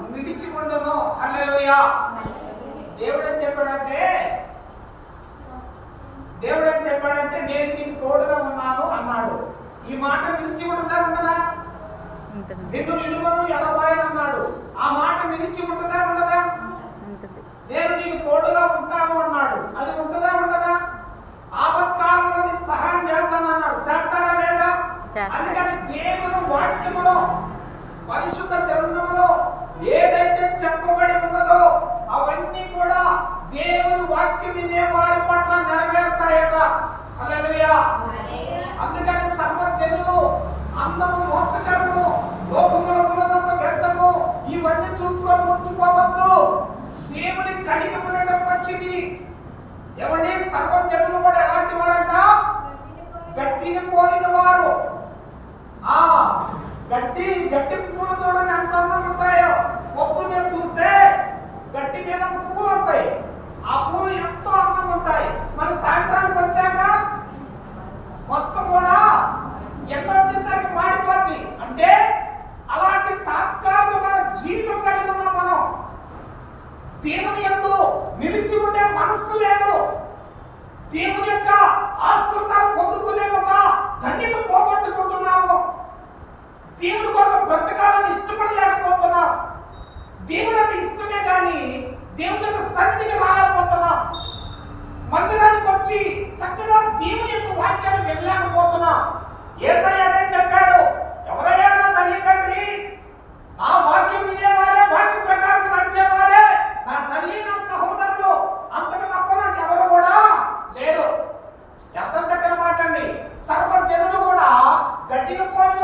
నిలిచి ఉండను హల్లెలూయా. దేవుడు ఏం చెప్పాడంటే దేవుడు ఏం చెప్పాడంటే నేను నీకు తోడుగా ఉన్నాను అన్నాడు. ఈ మాట నిలిచి ఉంటుందా. ఉండదా నిన్ను నిలువను ఎడబాయను అన్నాడు. ఆ మాట నిలిచి ఉంటుందా. ఉండదా నేను నీకు తోడుగా ఉంటాను అన్నాడు. అది ఉంటుందా ఉండదా? ఆపత్కాలంలో సహాయం చేస్తాను అన్నాడు. చేస్తాడా లేదా. అందుకని దేవుని వాక్యములో పరిశుద్ధ వాక్యం వినే వారి పట్ల నెరవేరుతాయట. అందుకని సర్వజనులు అందము మోసకరము లోకములో ఉన్నదంత వ్యర్థము ఇవన్నీ చూసుకొని ముచ్చిపోవద్దు దేవుని కడిగి ఉండడం వచ్చింది ఎవరి సర్వజనులు కూడా ఎలాంటి వారంట? గట్టిని పోలిన వారు. ఆ గట్టి గట్టి చూడండి ఎంత దేవుని ఎందు నిలిచి ఉండే మనస్సు లేదు. దేవుని యొక్క ఆశీర్వాదాలు పొందుకునే ఒక ధన్యత పోగొట్టుకుంటున్నాము. దేవుని కోసం బ్రతకాలని ఇష్టపడలేకపోతున్నాం. దేవుడు అంటే ఇష్టమే కానీ దేవుని యొక్క సన్నిధికి రాలేకపో E não pode